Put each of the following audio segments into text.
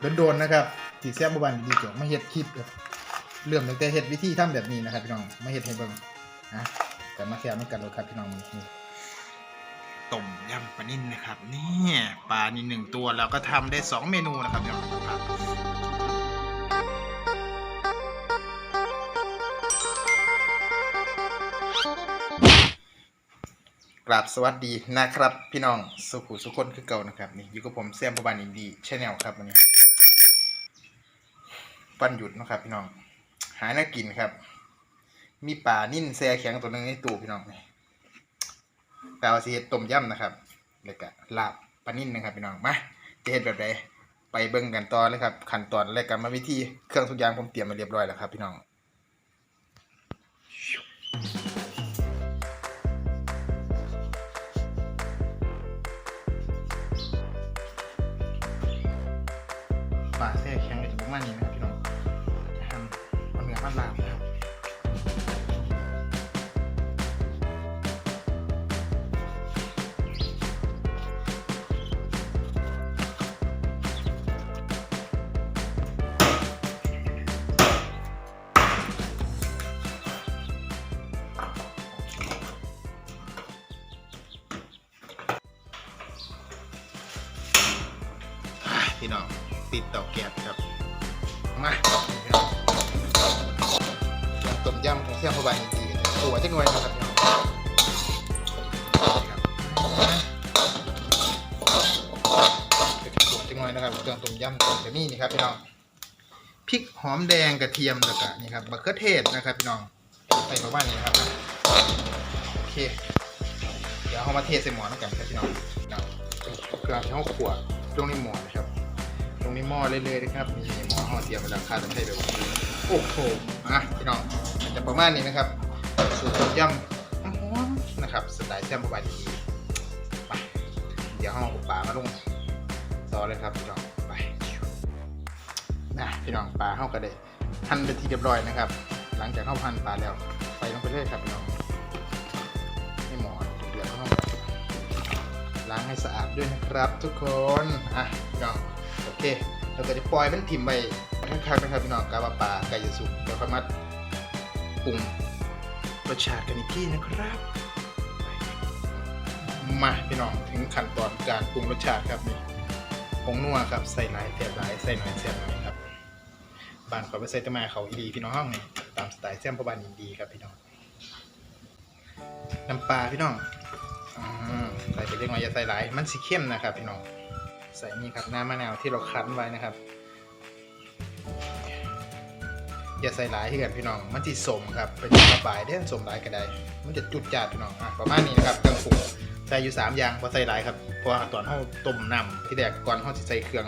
โดนๆนะครับสีแซ่บบันดีจบมาเฮ็ดคลิปแบบเริ่มตั้งแต่เฮ็ดวิธีทำแบบนี้นะครับพี่น้องมาเฮ็ดให้เบิ่งนะแต่มาแซ่บมันกันเลยครับพี่น้องนี่ต้มยำปลานิ่นนะครับนี่ปลานี่หนึ่งตัวเราก็ทำได้สองเมนูนะครับพี่น้องกราบสวัสดีนะครับ พี่น้องสุขุสุคนคือเก่านะครับนี่อยู่กับผมแซมประบานอินดีชแนลครับวันนี้ วันหยุดนะครับพี่น้อง หาน่ากินครับ มีปลานิ่นแซ่แข็งตัวหนึงในตู้พี่น้องนี่แปลว่าสิเฮ็ดต้มยำนะครับแล้วก็ลาบปลานิ่นนะครับพี่น้องมาจะเฮ็ดแบบใดไปเบิ่งกันต่อเลยครับขั้นตอนและกรรมวิธีเครื่องทุกอย่างผมเตรียมมาเรียบร้อยแล้วครับ พี่น้องปลาแซ่แข็งก็จะประมาณนี้นะครับพี่น้องจะ พี่น้องติดเตาแก๊สครับ มาพี่น้องต้มยำของเสี่ยงพบายจริงๆตัวจะหน่วยนะครับพี่น้องตัวจะหน่วยนะครับเครื่องต้มยำของจะนี่นี่ครับพี่น้องพริกหอมแดงกระเทียมแล้วก็นี่ครับมะเขือเทศนะครับพี่น้องใส่ประมาณนี้นะครับโอเค เดี๋ยวเอามาเทใส่หม้อแล้วกันครับพี่น้องเนาเครื่องที่เขาขวดลงในหม้อนะครับ รงนี้หม้อเรื่อยๆนะครับมีหม้อห่อเตรียมไว้แล้วค่าต้องใช้แบบนี้โอ้โหอะพี่น้องมันจะประมาณนี้นะครับสูตรต้มยำหอมนะครับสไตล์แซ่บประมาณนี้ไปเดี๋ยวห้องปลามาลงซอเลยครับพี่น้องไปนะพี่น้องปลาเข้ากันเลยหั่นเป็นทีเรียบร้อยนะครับ หลังจากเข้าหั่นปลาแล้วใส่ลงไปเลยครับพี่น้องให้หมอเดือดเข้าล้างให้สะอาดด้วยนะครับทุกคนอะพี่น้อง เคเราก็จะปล่อยมันถิ่มไปทั้งคักนะครับพี่น้องกาบปลาไก่จะสุกเดี๋ยวค่อยมาปรุงรสชาติกันอีกทีนะครับ มาพี่น้องถึงขั้นตอนการปรุงรสชาติครับนี่ผงนัวครับใส่หลายแถบหลายใส่หน่อยแซ่บหน่อยครับบานเขาไปใส่ตะมาเขาอีดีพี่น้องห้องนี่ตามสไตล์แซมพบานอินดีครับพี่น้องน้ำปลาพี่น้องอใส่ไปเล็กน้อยอย่าใส่หลาย มันสีเข้มนะครับพี่น้อง ใส่นี่ครับน้ำมะนาวที่เราคั้นไว้นะครับ อย่าใส่หลายที่กันพี่น้อง มันจะสมครับเป็นระบายได้สมหลายก็ได้ มันจะจุดจัดพี่น้องอะประมาณนี้นะครับเครื่องปรุงใส่อยู่สามอย่างพอใส่หลายครับพราะว่าตอนเขาต้มน้ำที่แรกก่อนเขาจะใส่เครื่อง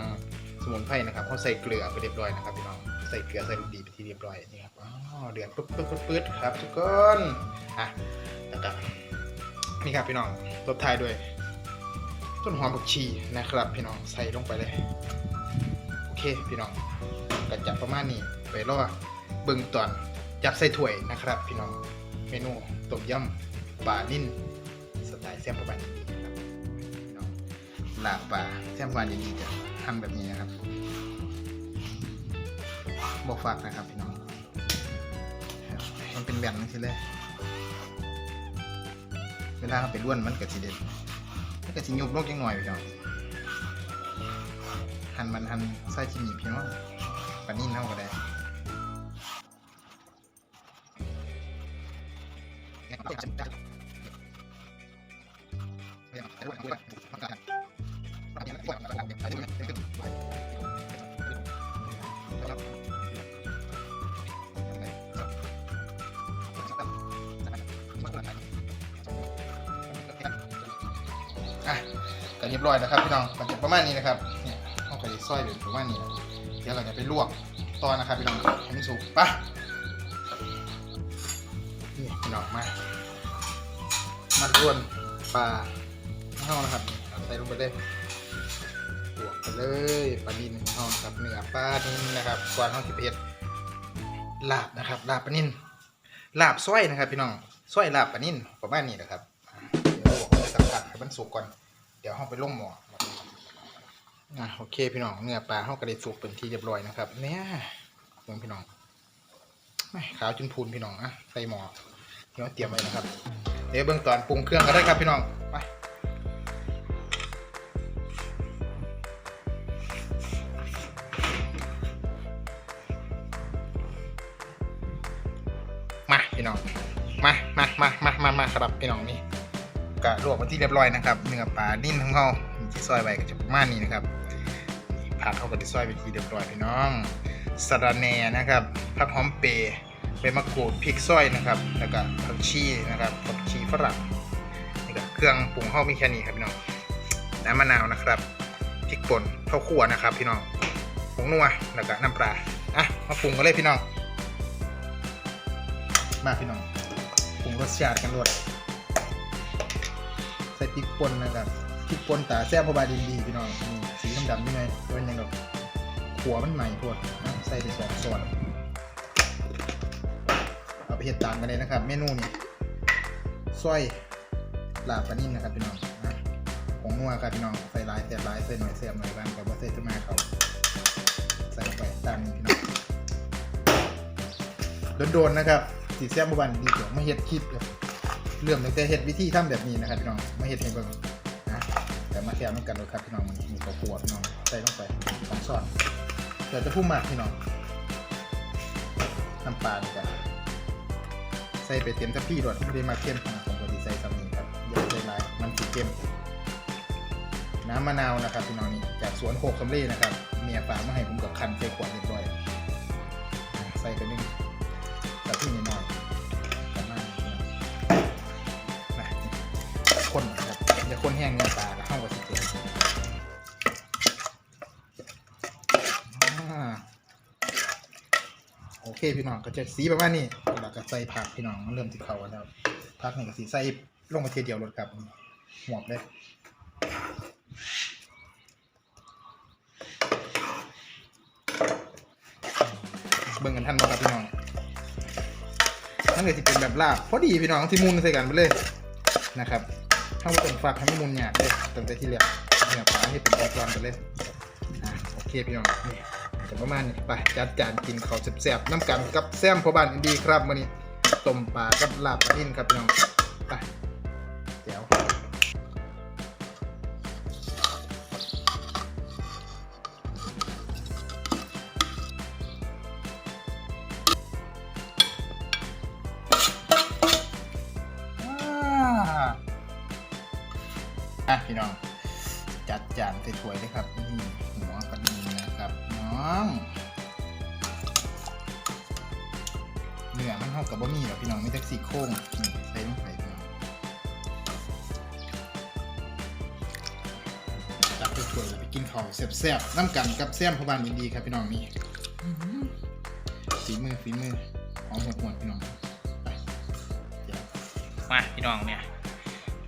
สมุนไพรนะครับเขาใส่เกลือไปเรียบร้อยนะครับพี่น้องใส่เกลือใส่ลูกดีไปที่เรียบร้อยนี่ครับอ๋อเดือดปึ๊บปึ๊บปึ๊บครับทุกคนอะแล้วก็นี่ครับพี่น้องลดท้ายด้วย ต้นหอมผักชีนะครับ พี่น้องใส่ลงไปเลย โอเคพี่น้องก็จับประมาณนี้ไปรอเบิ่งตอนจับใส่ถ้วยนะครับ พี่น้องเมนูต้มยำปลานิ่นสไตล์แซ่บประมาณนี้นะครับพี่น้องลาบปลาแซ่บประมาณนี้จะทำแบบนี้นะครับบกฝากนะครับพี่น้องมันเป็นแบบนี้ใช่เลยเวลาเขาไปล้วนมันเกิดสีเด็ด มันก็สิยุบลงจังหน่อยพี่น้องหั่นมันหั่นใส่ชิ้นหนีบพี่น้องปานนี้เน่าก็ได้อ่ เรียบร้อยนะครับพี่น้องมันจะประมาณนี้นะครับเนี่ยเอาไปซอยเหลือประมาณนี้เดี๋ยวเราจะไปลวกต่อนะครับพี่น้องให้มันสุกปะนี่พี่น้องมามาร่วนปลาเข้านะครับใส่ลงไปเลยบวกไปเลยปลาดินของเรานะครับเนื้อปลาดินนะครับก่อนเราจะไปเฮ็ดลาบนะครับลาบปลานินลาบส้อยนะครับพี่น้องส้อยลาบปลานินประมาณนี้นะครับอะเดี๋ยวลวกสักพักให้มันสุกก่อน เดี๋ยวห้องไปลงหมออะโอเคพี่น้องเนื้อปลาเขากระเด็สุกเป็นที่เรียบร้อยนะครับ เนี่ยเบิ่งพี่น้องขาวจนพูนพี่น้องอะใส่หม้อที่เราเตรียมไว้นะครับ เดี๋ยวเบื้องตอนปรุงเครื่องก็ได้ครับพี่น้องไปมาพี่น้องมามามามามามาครับพี่น้องนี่ ก็ลวกมาที่เรียบร้อยนะครับเนื้อปลาดิ้นของเขาที่ซอยไว้ก็จะประมาณนี้นะครับผักเขาก็ที่ซอยไปทีเรียบร้อยพี่น้องสะระแหน่นะครับผักหอมเปรย์ใบมะกรูดพริกซอยนะครับ แล้วก็ผักชีนะครับผักชีฝรั่งนี่ก็เครื่องปรุงเขามีแค่นี้ครับพี่น้องน้ำมะนาวนะครับพริกป่นข้าวคั่วนะครับ พี่น้องผงนัวแล้วก็น้ำปลาอะมาปรุงกันเลยพี่น้อง มาพี่น้องปรุงรสชาติกันรวดใส่พริก ป่นนะครับพริกป่นตาแซ่บพอบาดินดีพี่น้องนี่สีดำๆนี่ไงเป็นยังดอกขัวมันใหม่พวดนะใส่ไปสองส่วนเอาไปเห็ดตามกันเลยนะครับ เมนูนี้สร้อยลาบปลานิ่มนะครับพี่น้องนะผงนัวครับพี่น้องใส่ลายเสียบลายใส่หน่อยเสียบหน่อยบ้างกับว่าใส่ขึ้นมาเขาใส่ลงไปตามนี้พี่น้องโดนๆนะครับสีแซ่บเมื่อวันดีกว่ามาเห็ดคลิปครับ เรื่องตั้งแต่เห็ดวิธีทำแบบนี้นะครับพี่น้องมาเห็ดให้เบิ่งนะแต่มาแซ่บน้ำกันเลยครับพี่น้องมันมีข้าวคั่วพี่น้องใส่ลงไปสองช้อนเดี๋ยวจะพุ่มมากพี่น้องน้ำปลาดีกว่าใส่ไปเต็มทัพพี่ด้วยไม่ได้มาเข้มนะผมก็ดีใส่ตำนี้ครับอย่าใส่หลายมันสีเข้มน้ำมะนาวนะครับพี่น้องนี่จากสวนโคกสำเร็จนะครับเมียฝากมาให้ผมกับคันใส่ขวดเรีย คนแห้งเนื้อปลาแล้วเข้ากับสีเจมอ่าโอเคพี่น้องก็จะสีประมาณนี้แล้วก็ใส่ผักพี่น้องเริ่มที่เขาแล้วผักหนี่งก็สีใส่ลงมาเทเดียวรถครับหมวบเลยเบิ่งกันทันบ่ครับพี่น้องนั่นเลยที่เป็นแบบลาบพอดีพี่น้องที่มุนใส่กันไปเลยนะครับ ถ้าว่าเป็นฝักให้มันมุนหยาดเลยตั้งแต่ที่เหลือเนี่ยปลาให้เป็นตอนๆไปเลยอะโอเคพี่น้องนี่ก็ประมาณนี้ไปจัดจานกินข้าวแซ่บๆน้ำกันกับแซมพอบ้านอินดีครับมื้อนี้ต้มปลากับลาบปลาอินครับพี่น้องไป อะพี่น้อง จัดจานใส่ถ้วยเลยครับนี่หัวปลาดีนะครับน้องเนื้อมันเท่ากับบะหมี่หรอพี่น้องไม่แต่สี่โครงใส่ลงไปพี่น้องจับใส่ถ้วยแล้วไปกินข้าวแซ่บๆน้ำกันกับแซมพอบานยินดีครับพี่น้องนี่ฝีมือฝีมือหอมหมดๆพี่น้องมาพี่น้องเนี่ย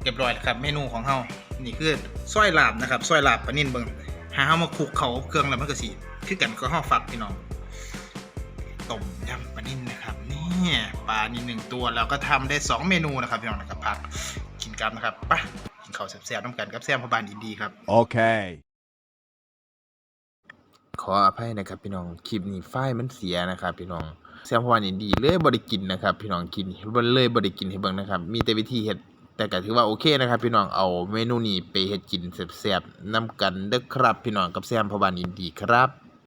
เรียบร้อยแล้วครับ เมนูของเฮา นี่คือซอยลาบนะครับซอยลาบปลานิ่นเบิงหาเฮามาคลุกเขาเครื่องแล้วมันก็สิคือกันก็เฮาฝักพี่น้องต้มยำปลานิ่นนะครับนี่ปลานี่หนึ่งตัวแล้วก็ทำได้สองเมนูนะครับพี่น้องนะครับพักกินกันนะครับไปกินข้าวแซ่บๆน้ำกันกับแซมพบานอินดีครับ Okay. ขออภัยนะครับพี่น้องคลิปนี้ไฟล์มันเสียนะครับพี่น้องแซมพวานี่ดีเลยบริกินนะครับพี่น้องกินเลยบริกินให้เบิ่งนะครับ มีแต่วิธีเฮ็ด แต่ก็ถือว่าโอเคนะครับ พี่น้องเอาเมนูนี้ไปเฮ็ดกินแซ่บๆนํกันเด้อครับ พี่น้องกับแซมพบานอินดีครับ